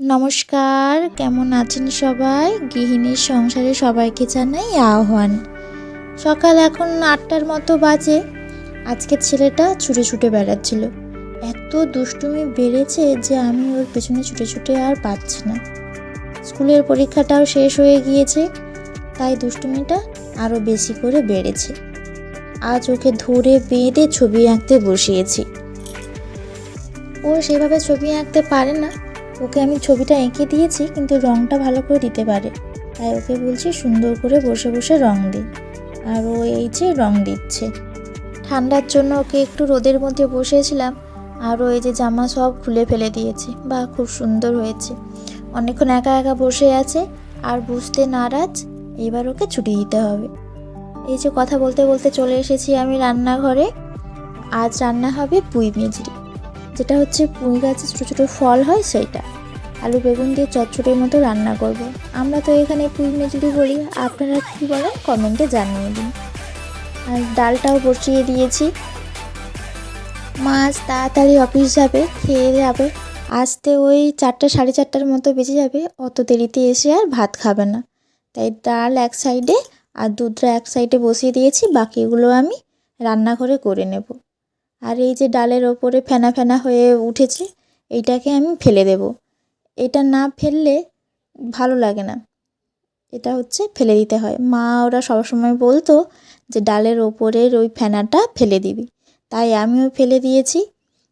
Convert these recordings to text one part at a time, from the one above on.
নমস্কার, কেমন আছেন সবাই? গৃহিণীর সংসারে সবাইকে জানাই আহ্বান। সকাল এখন আটটার মতো বাজে। আজকে ছেলেটা ছুটে ছুটে বেড়াচ্ছিল। এত দুষ্টুমি বেড়েছে যে আমি ওর পেছনে ছুটে ছুটে আর পাচ্ছি না। স্কুলের পরীক্ষাটাও শেষ হয়ে গিয়েছে, তাই দুষ্টুমিটা আরও বেশি করে বেড়েছে। আজ ওকে ধরে বেঁধে ছবি আঁকতে বসিয়েছি। ও সেভাবে ছবি আঁকতে পারে না ওকে আমি ছবিটা এঁকে দিয়েছি, কিন্তু রঙটা ভালো করে দিতে পারে। তাই ওকে বলছি সুন্দর করে বসে বসে রং দে। আর ও এই যে রং দিচ্ছে। ঠান্ডার জন্য ওকে একটু রোদের মধ্যে বসেছিলাম আর ও এই যে জামা সব খুলে ফেলে দিয়েছে। বা খুব সুন্দর হয়েছে। অনেকক্ষণ একা একা বসে আছে, আর বুঝতে নারাজ, এবার ওকে ছুটি দিতে হবে। এই যে কথা বলতে বলতে চলে এসেছি আমি রান্নাঘরে। আজ রান্না হবে পুঁই মেজরি। যেটা হচ্ছে পুঁই গাছে ছোটো ছোটো ফল হয়, সেইটা। আলু বেগুন দিয়ে চচ্চড়ির মতো রান্না করব। আমরা তো এখানে পুঁই মেজুরি বলি আপনারা কী বলেন? কমেন্টে জানিয়ে দিন। আর ডালটাও বসিয়ে দিয়েছি। মাছ তাড়াতাড়ি অফিস যাবে, খেয়ে যাবে। আসতে ওই চারটে সাড়ে চারটার মতো বেজে যাবে, অত দেরিতে এসে আর ভাত খাবে না। তাই ডাল এক সাইডে আর দুধটা এক সাইডে বসিয়ে দিয়েছি, বাকিগুলো আমি রান্নাঘরে করে নেব। আর এই যে ডালের ওপরে ফেনা ফেনা হয়ে উঠেছে, এইটাকে আমি ফেলে দেব। এটা না ফেললে ভালো লাগে না। এটা হচ্ছে ফেলে দিতে হয়। মা ওরা সবসময় বলতো যে ডালের ওপরের ওই ফেনাটা ফেলে দিবি। তাই আমিও ফেলে দিয়েছি।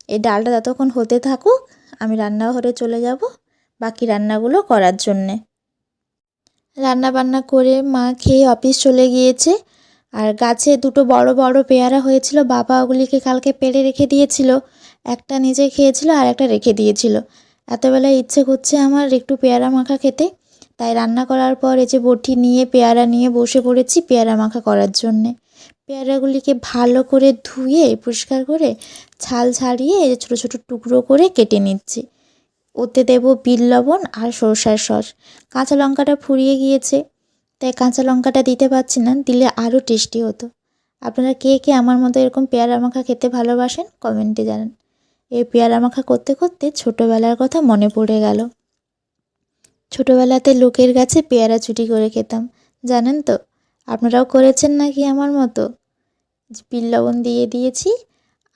এই ডালটা ততক্ষণ হতে থাকুক আমি রান্নাঘরে চলে যাব বাকি রান্নাগুলো করার জন্যে। রান্না বান্না করে মা খেয়ে অফিস চলে গিয়েছে। আর গাছে দুটো বড় বড় পেয়ারা হয়েছিল। বাবা ওগুলিকে কালকে পেড়ে রেখে দিয়েছিল। একটা নিজে খেয়েছিল আর একটা রেখে দিয়েছিল। এতবেলায় ইচ্ছে করছে আমার একটু পেয়ারা মাখা খেতে। তাই রান্না করার পর এই যে বটি নিয়ে, পেয়ারা নিয়ে বসে পড়েছি পেয়ারা মাখা করার জন্যে। পেয়ারাগুলিকে ভালো করে ধুয়ে, পরিষ্কার করে ছাল ছাড়িয়ে যে ছোটো ছোটো টুকরো করে কেটে নিচ্ছি। ওতে দেবো বিল লবণ আর সরষার সস। কাঁচা লঙ্কাটা ফুরিয়ে গিয়েছে। তাই কাঁচা লঙ্কাটা দিতে পারছি না, দিলে আরও টেস্টি হতো। আপনারা কে কে আমার মতো এরকম পেয়ারা মাখা খেতে ভালোবাসেন, কমেন্টে জানান। এই পেয়ারা মাখা করতে করতে ছোটোবেলার কথা মনে পড়ে গেল। ছোটোবেলাতে লোকের কাছে পেয়ারা চুরি করে খেতাম, জানেন তো? আপনারাও করেছেন নাকি আমার মতো? বিল লবণ দিয়ে দিয়েছি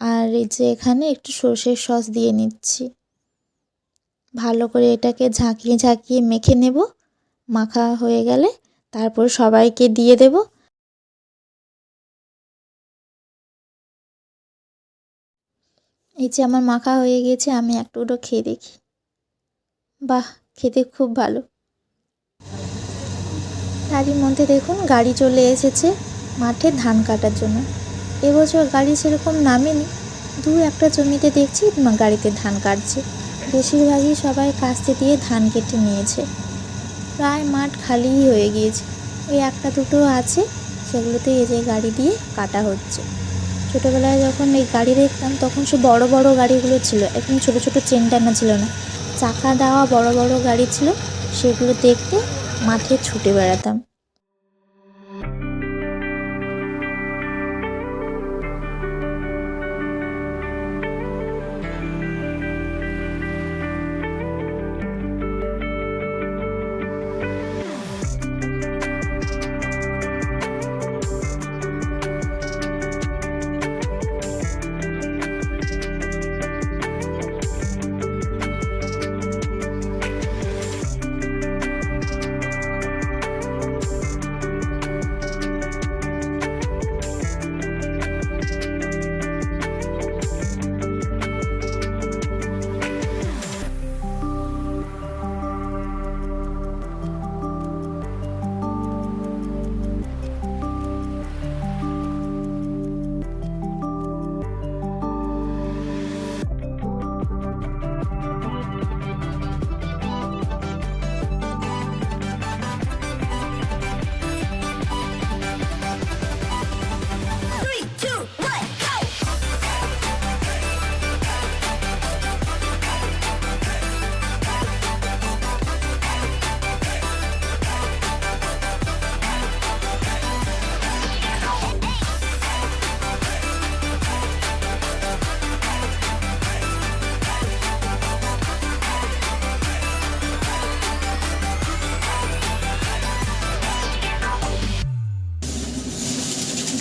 আর এই যে এখানে একটু সর্ষের সস দিয়ে নিচ্ছি। ভালো করে এটাকে ঝাঁকিয়ে ঝাঁকিয়ে মেখে নেব, মাখা হয়ে গেলে তারপর সবাইকে দিয়ে দেব। এই যে আমার মাখা হয়ে গেছে আমি একটু ওটা খেয়ে দেখি। বাহ, খেতে খুব ভালো। তারই মধ্যে দেখুন, গাড়ি চলে এসেছে মাঠে ধান কাটার জন্য। এবছর গাড়ি সেরকম নামেনি। দু একটা জমিতে দেখছি গাড়িতে ধান কাটছে। বেশিরভাগই সবাই কাস্তে দিয়ে ধান কেটে নিয়েছে। প্রায় মাঠ খালিই হয়ে গিয়েছে। ওই একটা দুটো আছে, সেগুলোতে এই যে গাড়ি দিয়ে কাটা হচ্ছে। ছোটোবেলায় যখন এই গাড়ি দেখতাম, তখন সে বড় বড় গাড়িগুলো ছিল। একদম ছোটো ছোটো চেন টানা ছিল না। চাকা দেওয়া বড় বড় গাড়ি ছিল, সেগুলো দেখতে মাঠে ছুটে বেড়াতাম।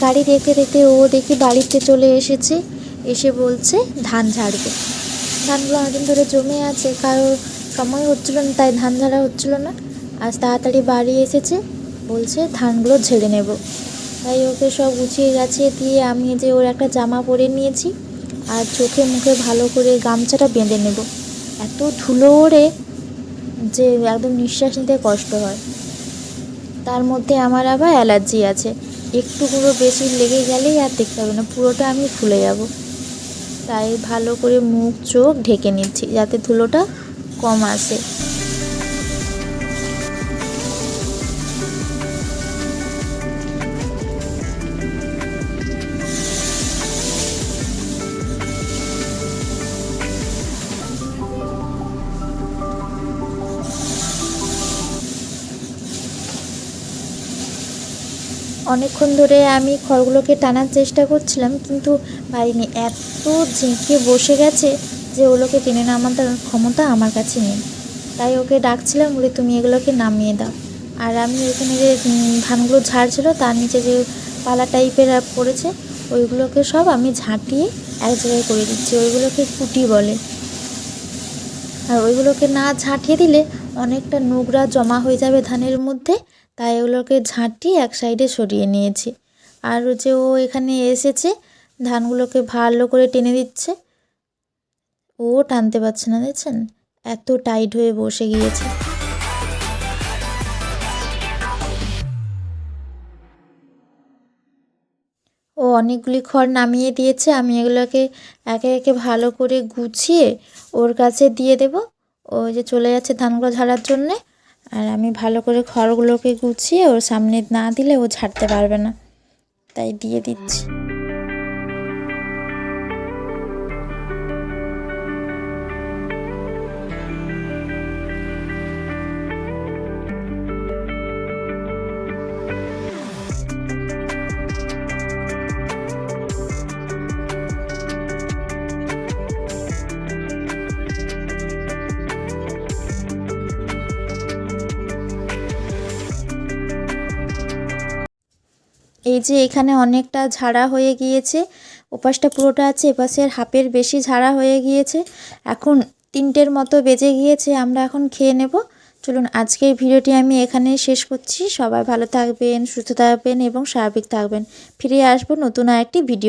গাড়ি দেখতে দেখতে ও দেখি বাড়িতে চলে এসেছে। এসে বলছে, ধান ঝাড়বে। ধানগুলো অনেকদিন ধরে জমে আছে, কারোর সময় হচ্ছিল না, তাই ধান ঝাড়া হচ্ছিল না। আজ তাড়াতাড়ি বাড়ি এসেছে, বলছে, ধানগুলো ঝেড়ে নেব। তাই ওকে সব গুছিয়ে গাছিয়ে দিয়ে আমি যে ওর একটা জামা পরে নিয়েছি, আর চোখে মুখে ভালো করে গামছাটা বেঁধে নেব। এত ধুলো ওড়ে যে একদম নিঃশ্বাস নিতে কষ্ট হয়। তার মধ্যে আমার আবার অ্যালার্জি আছে। একটু গুঁড়ো বেশি লেগে গেলেই আর দেখতে হবে না, পুরোটা আমি ফুলে যাব। তাই ভালো করে মুখ চোখ ঢেকে নিচ্ছি, যাতে ধুলোটা কম আসে। অনেকক্ষণ ধরে আমি খড়গুলোকে টানার চেষ্টা করছিলাম, কিন্তু পারিনি। এত ঝেঁকে বসে গেছে যে ওগুলোকে টেনে নামানোর ক্ষমতা আমার কাছে নেই। তাই ওকে ডাকছিলাম, বলে, তুমি এগুলোকে নামিয়ে দাও। আর আমি এখানে যে ধানগুলো ঝাড়ছিল, তার নিচে যে পালা টাইপের পড়েছে, ওইগুলোকে সব আমি ঝাঁটিয়ে এক জায়গায় করে দিচ্ছি। ওইগুলোকে কুটি বলে। আর ওইগুলোকে না ঝাঁটিয়ে দিলে অনেকটা নোংরা জমা হয়ে যাবে ধানের মধ্যে। তাই ওগুলোকে ঝাঁটিয়ে এক সাইডে সরিয়ে নিয়েছি। আর যে ও এখানে এসেছে, ধানগুলোকে ভালো করে টেনে দিচ্ছে। ও টানতে পারছে না, দেখছেন? এত টাইট হয়ে বসে গিয়েছে। ও অনেকগুলি খড় নামিয়ে দিয়েছে, আমি এগুলোকে একে একে ভালো করে গুছিয়ে ওর কাছে দিয়ে দেব। ও যে চলে যাচ্ছে ধানগুলো ঝাড়ার জন্যে। আর আমি ভালো করে খড়গুলোকে গুছিয়ে ওর সামনে না দিলে ও ছাড়তে পারবে না। তাই দিয়ে দিচ্ছি। এই যে এখানে অনেকটা ঝাড়া হয়ে গিয়েছে, ওপাশটা পুরোটা আছে, এপাশের হাফের বেশি ঝাড়া হয়ে গিয়েছে। এখন তিনটের মতো বেজে গিয়েছে, আমরা এখন খেয়ে নেব। চলুন, আজকের ভিডিওটি আমি এখানে শেষ করছি। সবাই ভালো থাকবেন, সুস্থ থাকবেন এবং স্বাভাবিক থাকবেন। ফিরে আসব নতুন আরেকটি ভিডিও